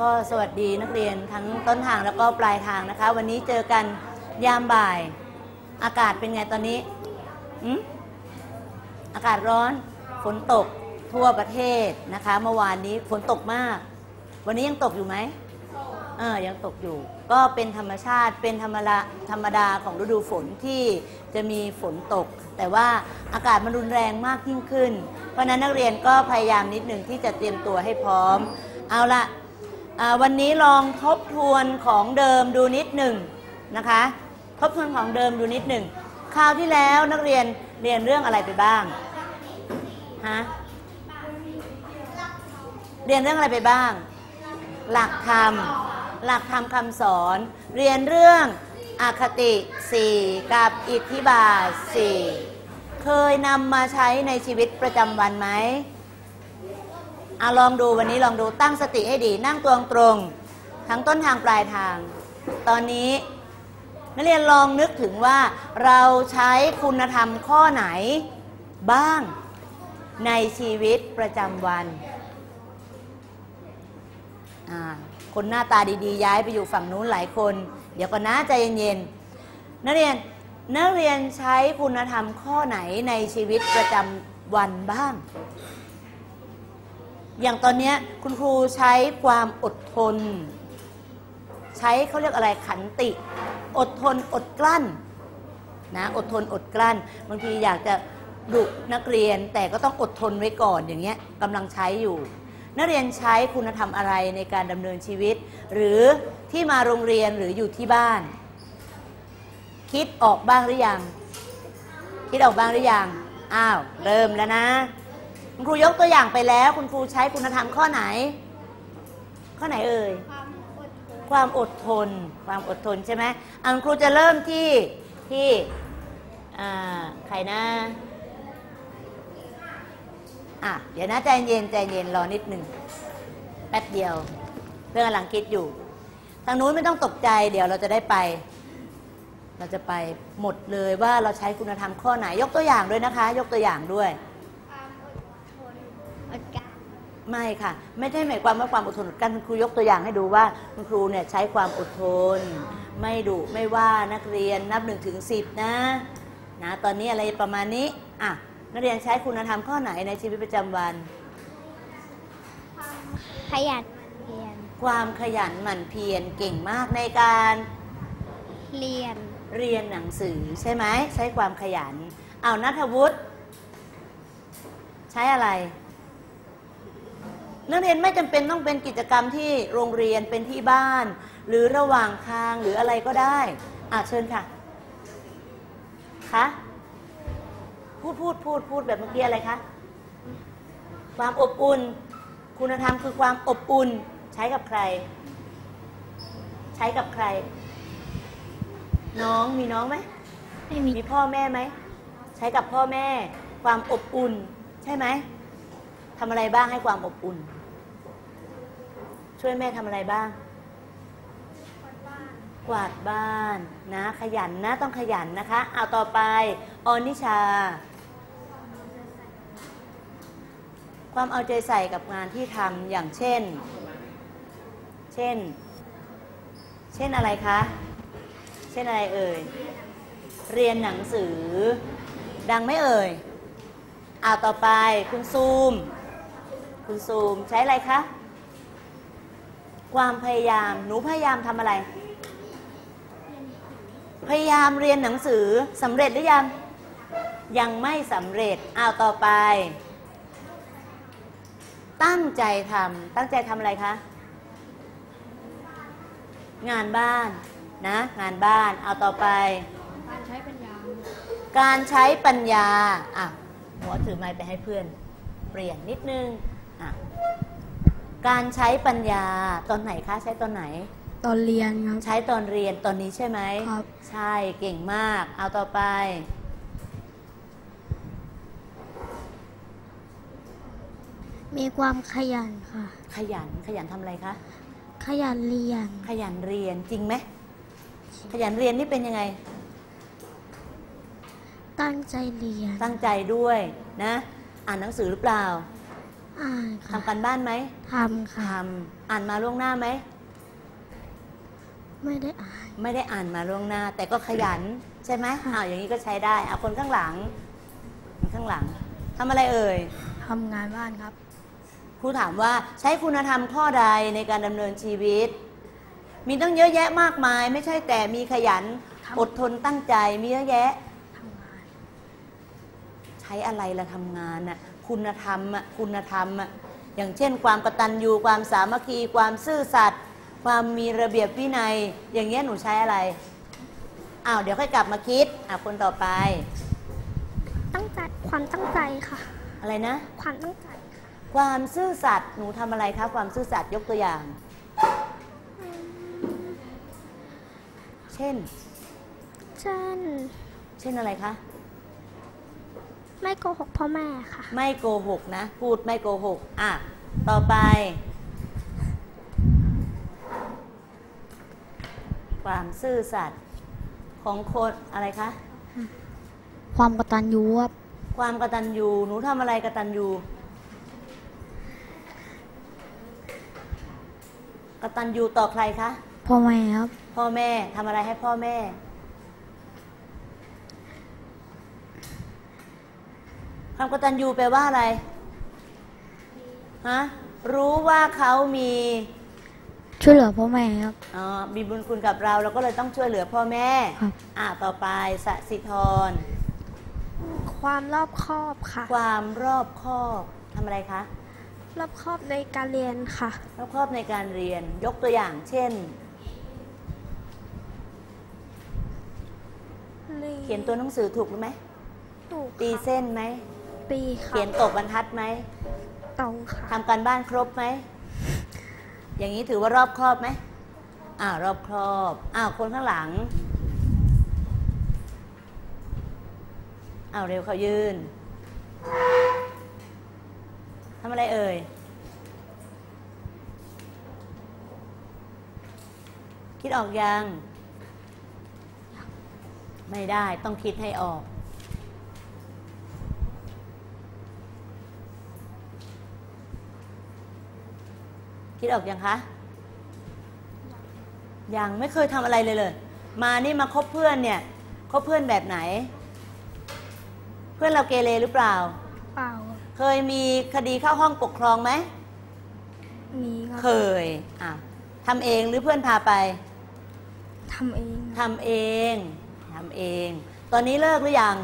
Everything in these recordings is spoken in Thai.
ก็สวัสดีนักเรียนทั้งต้นทางแล้วก็ปลายทางนะคะ วันนี้เจอกันยามบ่าย อากาศเป็นไงตอนนี้อืมอากาศร้อนฝนตกทั่วประเทศนะคะ เมื่อวานนี้ฝนตกมาก วันนี้ยังตกอยู่ไหมเออยังตกอยู่ ก็เป็นธรรมชาติเป็นธรรมดาธรรมดาของฤดูฝนที่จะมีฝนตก แต่ว่าอากาศมันรุนแรงมากยิ่งขึ้น เพราะนั้นนักเรียนก็พยายามนิดหนึ่งที่จะเตรียมตัวให้พร้อม เอาละ วันนี้ลองทบทวนของเดิมดูนิดหนึ่งนะคะ ทบทวนของเดิมดูนิดหนึ่งคราวที่แล้วนักเรียนเรียนเรื่องอะไรไปบ้างฮะเรียนเรื่องอะไรไปบ้าง หลักธรรม หลักธรรมคำสอน เรียนเรื่องอคติสี่กับอิทธิบาทสี่เคยนำมาใช้ในชีวิตประจำวันไหม อะลองดูวันนี้ลองดูตั้งสติให้ดี นั่งตัวตรง ทั้งต้นทางปลายทาง ตอนนี้นักเรียนลองนึกถึงว่าเราใช้คุณธรรมข้อไหนบ้างในชีวิตประจำวัน คนหน้าตาดีๆ ย้ายไปอยู่ฝั่งนู้นหลายคน เดี๋ยวก่อนนะใจเย็นๆ นักเรียนนักเรียนใช้คุณธรรมข้อไหนในชีวิตประจำวันบ้าง อย่างตอนนี้คุณครูใช้ความอดทน ใช้เขาเรียกอะไรขันติ อดทนอดกลั้นนะอดทนอดกลั้น บางทีอยากจะดุนักเรียนแต่ก็ต้องอดทนไว้ก่อนอย่างเงี้ยกำลังใช้อยู่ นักเรียนใช้คุณธรรมอะไรในการดำเนินชีวิต หรือที่มาโรงเรียนหรืออยู่ที่บ้าน คิดออกบ้างหรือยัง คิดออกบ้างหรือยังอ้าว เริ่มแล้วนะ คุณครูยกตัวอย่างไปแล้ว คุณครูใช้คุณธรรมข้อไหน ข้อไหนเอ่ย ความอดทน ความอดทนใช่ไหมอังครูจะเริ่มที่ที่ใครนะอะเดี๋ยวนะใจเย็นใจเย็นรอนิดหนึ่งแป๊บเดียวเพื่อนกำลังคิดอยู่ ทางนู้นไม่ต้องตกใจ เดี๋ยวเราจะได้ไป เราจะไปหมดเลยว่าเราใช้คุณธรรมข้อไหน ยกตัวอย่างด้วยนะคะ ยกตัวอย่างด้วย ความอดทนอดกลั้น ไม่ค่ะ ไม่ใช่หมายความว่าความอดทนอดกลั้นคุณครูยกตัวอย่างให้ดูว่าคุณครูเนี่ยใช้ความอดทน ไม่ดุไม่ว่านักเรียนนับหนึ่งถึงสิบนะนะตอนนี้อะไรประมาณนี้อะนักเรียนใช้คุณธรรมข้อไหนในชีวิตประจำวัน ขยันเรียนความขยันหมั่นเพียรเก่งมากในการเรียนเรียนหนังสือใช่ไหมใช้ความขยันเอานัทวุฒิใช้อะไร นักเรียนไม่จำเป็นต้องเป็นกิจกรรมที่โรงเรียนเป็นที่บ้าน หรือระหว่างทางหรืออะไรก็ได้อะเชิญค่ะคะพูดพูดพูดพูดแบบเมื่อกี้อะไรคะความอบอุ่น คุณธรรมคือความอบอุ่น ใช้กับใคร ใช้กับใคร น้องมีน้องไหมไม่มีมีพ่อแม่ไหมใช้กับพ่อแม่ ความอบอุ่น ใช่ไหมทำอะไรบ้างให้ความอบอุ่น ช่วยแม่ทำอะไรบ้าง กวาดบ้านนะ ขยันนะต้องขยันนะคะ เอาต่อไปออนิชา ความเอาใจใส่กับงานที่ทำอย่างเช่น เช่น เช่นอะไรคะ เช่นอะไรเอ่ย เรียนหนังสือ ดังไหม่เอ่ยเอาต่อไปคุณซูม คุณซูมใช้อะไรคะ ความพยายาม หนูพยายามทำอะไร พยายามเรียนหนังสือสำเร็จหรือยัง ยังไม่สำเร็จ อ้าวต่อไป ตั้งใจทำตั้งใจทำอะไรคะ งานบ้านนะ งานบ้าน เอาต่อไป การใช้ปัญญา การใช้ปัญญา อะ หัวถือไม้ไปให้เพื่อน เปลี่ยนนิดนึงอะ การใช้ปัญญาตอนไหนคะใช้ตอนไหน ตอนเรียนครับ ใช้ตอนเรียนตอนนี้ใช่ไหมครับ ใช่เก่งมาก เอาต่อไป มีความขยันค่ะ ขยันขยันทำอะไรคะขยันเรียน ขยันเรียนจริงไหมขยันเรียนนี่เป็นยังไง ตั้งใจเรียน ตั้งใจด้วยนะ อ่านหนังสือหรือเปล่า อ่านค่ะทำกันบ้านไหมทำค่ะทำอ่านมาล่วงหน้าไหม ไม่ได้อ่าน ไม่ได้อ่านมาล่วงหน้า แต่ก็ขยันใช่ไหมอ้าวอย่างนี้ก็ใช้ได้เอาคนข้างหลังคนข้างหลังทำอะไรเอ่ยทำงานบ้านครับ ครูถามว่าใช้คุณธรรมข้อใดในการดำเนินชีวิต มีตั้งเยอะแยะมากมาย ไม่ใช่แต่มีขยันครับอดทนตั้งใจมีเยอะแยะทำงานใช้อะไรละทำงานน่ะ คุณธรรมอะคุณธรรมอะอย่างเช่น ความกตัญญูความสามัคคี ความซื่อสัตย์ความมีระเบียบวินัย อย่างเงี้ยหนูใช้อะไรอ้าวเดี๋ยวค่อยกลับมาคิดอะคนต่อไป ตั้งใจความตั้งใจค่ะ อะไรนะ ความตั้งใจค่ะความซื่อสัตย์หนูทำอะไรคะความซื่อสัตย์ยกตัวอย่าง เช่น เช่น เช่นอะไรคะ ไม่โกหกพ่อแม่ค่ะ ไม่โกหกนะ พูดไม่โกหก อะ ต่อไปความซื่อสัตย์ของคนอะไรคะ ความกตัญญูครับความกตัญญูหนูทำอะไรกตัญญูกตัญญูต่อใครคะ พ่อแม่ครับ พ่อแม่ทำอะไรให้พ่อแม่ ความกตัญญูแปลว่าอะไรฮะรู้ว่าเขามีช่วยเหลือพ่อแม่ครับอ๋อมีบุญคุณกับเราเราก็เลยต้องช่วยเหลือพ่อแม่ครับอ่าต่อไปสสิธรความรอบคอบค่ะ ความรอบคอบทำอะไรคะรอบคอบในการเรียนค่ะรอบคอบในการเรียนยกตัวอย่างเช่น เขียนตัวหนังสือถูกหรือไหมถูกตีค่ะเส้นไหม ตีค่ะเขียนตกบรรทัดไหมตรงค่ะทำการบ้านครบไหม อย่างนี้ถือว่ารอบครอบไหมอ่าวรอบครอบอ้าวคนข้างหลังอ้าวเร็วเขายืนทำอะไรเอ่ย คิดออกยัง ไม่ได้ต้องคิดให้ออก คิดออกยังคะ ยังไม่เคยทำอะไรเลยเลย มานี่มาคบเพื่อนเนี่ยคบเพื่อนแบบไหน เพื่อนเราเกเรหรือเปล่า เปล่า เคยมีคดีเข้าห้องปกครองไหมมีคเครับยอะทำเองหรือเพื่อนพาไปทำเองทำเองทำเอง ตอนนี้เลิกหรือยัง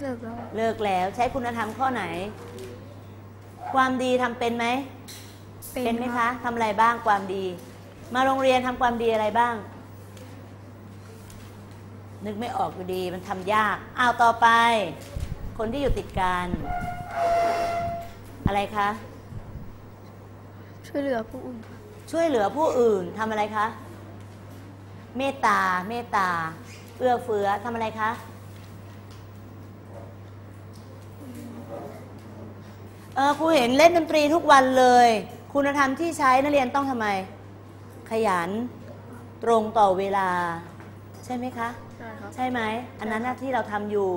เลิกแล้ว เลิกแล้วใช้คุณธรรมข้อไหน ความดีทำเป็นไหม เป็นไหมคะทำอะไรบ้างความดี มาโรงเรียนทำความดีอะไรบ้าง นึกไม่ออกอยู่ดีมันทำยากอ้าวต่อไป คนที่อยู่ติดกันอะไรคะ ช่วยเหลือผู้อื่น ช่วยเหลือผู้อื่นทำอะไรคะ เมตตา เมตตา เอื้อเฟื้อทำอะไรคะเออครูเห็นเล่นดนตรีทุกวันเลย คุณธรรมที่ใช้นักเรียนต้องทำไม ขยันตรงต่อเวลา ใช่ไหมคะ ใช่ครับ ใช่ไหม อันนั้นน่ะที่เราทำอยู่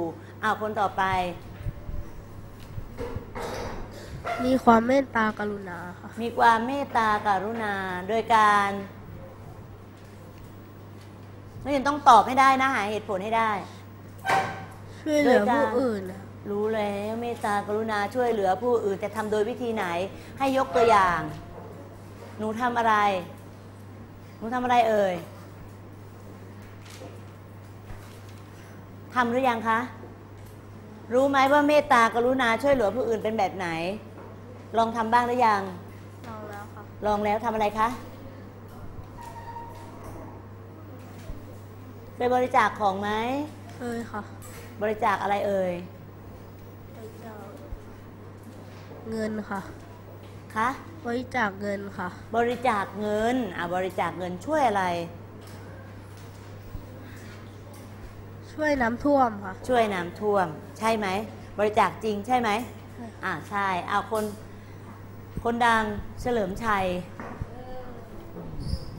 อ้าวคนต่อไป มีความเมตตากรุณาค่ะ มีความเมตตากรุณาโดยการนักเรียนต้องตอบให้ได้นะหาเหตุผลให้ได้ ช่วยเหลือผู้อื่นนะ รู้แล้วเมตตากรุณาช่วยเหลือผู้อื่นแต่ทำโดยวิธีไหน ให้ยกตัวอย่าง หนูทำอะไร หนูทำอะไรเอ่ยทำหรือยังคะ รู้ไหมว่าเมตตากรุณาช่วยเหลือผู้อื่นเป็นแบบไหน ลองทำบ้างหรือยัง ลองแล้วครับ ลองแล้วทำอะไรคะเคยบริจาคของไหมเคยค่ะ บริจาคอะไรเอ่ย บริจาค เงินค่ะคะบริจาคเงินค่ะ บริจาคเงินอะบริจาคเงินช่วยอะไร ช่วยน้ำท่วมค่ะ ช่วยน้ำท่วม ใช่ไหม บริจาคจริงใช่ไหมใช่อ่าใช่เอาคนคนดังเฉลิมชัย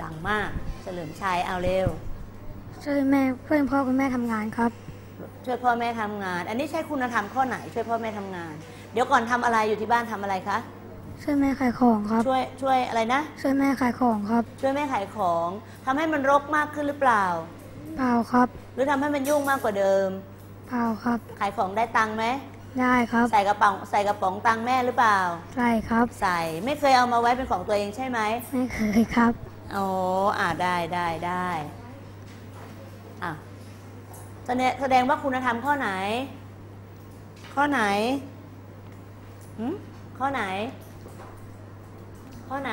ดังมากเฉลิมชัยเอาเร็ว ช่วยแม่ช่วยพ่อคุณแม่ทำงานครับ ช่วยพ่อแม่ทำงาน อันนี้ใช่คุณธรรมข้อไหน ช่วยพ่อแม่ทำงาน เดี๋ยวก่อนทำอะไรอยู่ที่บ้านทำอะไรคะช่วยแม่ขายของครับ ช่วยช่วยอะไรนะ ช่วยแม่ขายของครับ ช่วยแม่ขายของทำให้มันรกมากขึ้นหรือเปล่า เปล่าครับ หรือทำให้มันยุ่งมากกว่าเดิม เปล่าครับ ขายของได้ตังค์ไหมได้ครับ ใส่กระเป๋าใส่กระป๋องตังค์แม่หรือเปล่า ใช่ครับ ใส่ไม่เคยเอามาไว้เป็นของตัวเองใช่ไหมไม่เคยครับอ๋ออ่าได้ได้ได้อะแสดงแสดงว่าคุณธรรมข้อไหน ข้อไหนหืม ข้อไหน ข้อไหน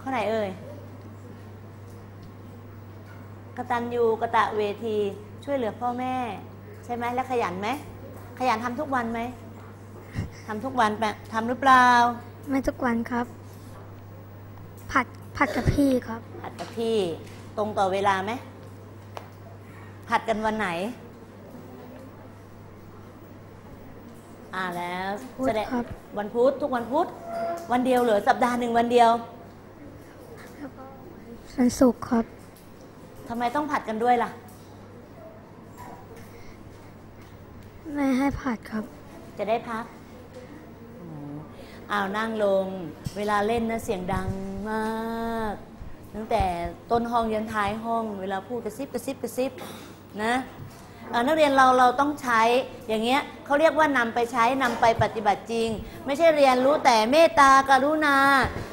ข้อไหนเอ่ยกตัญญูกะตะเวทีช่วยเหลือพ่อแม่ ใช่ไหมและขยันไหม ขยันทำทุกวันไหมทำทุกวันแปะทำหรือเปล่า ไม่ทุกวันครับ ผัดผัดกับพี่ครับ ผัดกับพี่ ตรงต่อเวลาไหมผัดกันวันไหน อ่าแล้วพุธแสดงครับ วันพุธทุกวันพุธวันเดียวเหรือสัปดาห์หนึ่งวันเดียววันศุกร์ครับ ทำไมต้องผัดกันด้วยล่ะแม่ให้ผัดครับ จะได้พักอ๋ออ้าวนั่งลง เวลาเล่นนะเสียงดังมาก ตั้งแต่ต้นห้องยันท้ายห้อง เวลาพูดกระซิบกระซิบกระซิบนะอ่า นักเรียนเราเราต้องใช้ อย่างเงี้ยเขาเรียกว่านำไปใช้นำไปปฏิบัติจริง ไม่ใช่เรียนรู้แต่เมตตากรุณา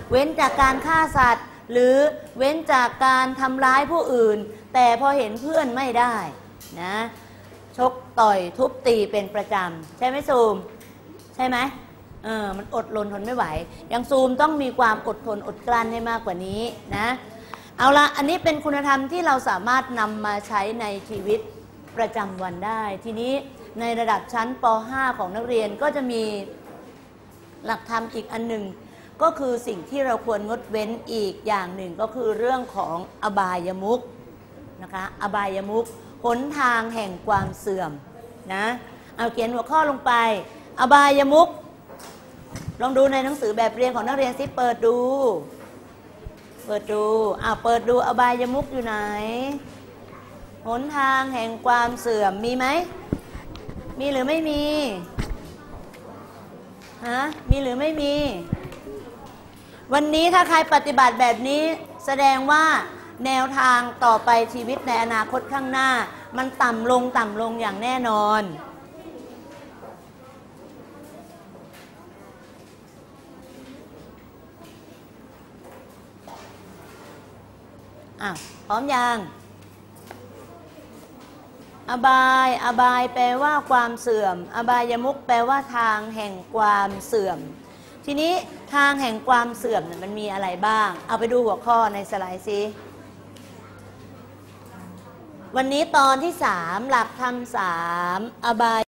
เว้นจากการฆ่าสัตว์ หรือเว้นจากการทำร้ายผู้อื่น แต่พอเห็นเพื่อนไม่ได้นะชกต่อยทุบตีเป็นประจำ ใช่ไหมซูม ใช่ไหมเออมันอดรนทนไม่ไหวอย่างซูมต้องมีความอดทนอดกลั้นให้มากกว่านี้นะ เอาละอันนี้เป็นคุณธรรมที่เราสามารถนำมาใช้ในชีวิต ประจำวันได้ ทีนี้ในระดับชั้นป .5 ของนักเรียนก็จะมีหลักธรรมอีกอันหนึ่งก็คือสิ่งที่เราควรงดเว้นอีกอย่างหนึ่งก็คือเรื่องของอบายมุขนะคะอบายมุขหนทางแห่งความเสื่อมนะเอาเขียนหัวข้อลงไป อบายมุขลองดูในหนังสือแบบเรียนของนักเรียนสิเปิดดู เปิดดูอ้าวเปิดดูอบายมุขอยู่ไหน หนทางแห่งความเสื่อมมีไหม มีหรือไม่มี ฮะ มีหรือไม่มี วันนี้ถ้าใครปฏิบัติแบบนี้ แสดงว่าแนวทางต่อไปชีวิตในอนาคตข้างหน้า มันต่ำลงต่ำลงอย่างแน่นอน อะ พร้อมยัง อบายอบายแปลว่าความเสื่อม อบายมุกแปลว่าทางแห่งความเสื่อม ทีนี้ทางแห่งความเสื่อมมันมีอะไรบ้าง เอาไปดูหัวข้อในสไลด์ซิวันนี้ตอนที่สามหลักธรรมสามอบาย